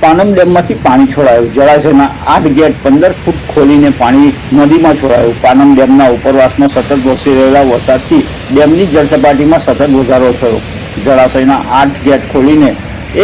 પાનમ ડેમમાંથી પાણી છોડાયું. જળાશયના આઠ ગેટ પંદર ફૂટ ખોલીને પાણી નદીમાં છોડાયું. પાનમ ડેમના ઉપરવાસમાં સતત વરસી રહેલા વરસાદથી ડેમની જળસપાટીમાં સતત વધારો થયો. જળાશયના આઠ ગેટ ખોલીને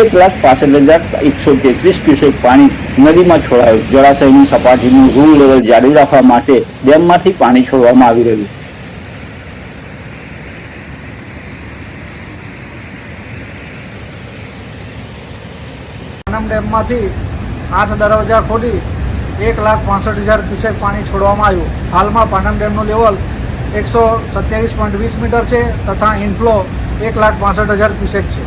એક લાખ પાસઠ હજાર એકસો તેત્રીસ ક્યુસેક પાણી નદીમાં છોડાયું. જળાશયની સપાટીનું રૂલ લેવલ જાળવી રાખવા માટે ડેમમાંથી પાણી છોડવામાં આવી રહ્યું. પાનમ ડેમમાંથી આઠ દરવાજા ખોલી એક લાખ પાસઠ હજાર ક્યુસેક પાણી છોડવામાં આવ્યું. હાલમાં પાનમ ડેમનું લેવલ એકસો સત્યાવીસ પોઈન્ટ વીસ મીટર છે તથા ઇનફ્લો એક લાખ પાસઠ હજાર ક્યુસેક છે.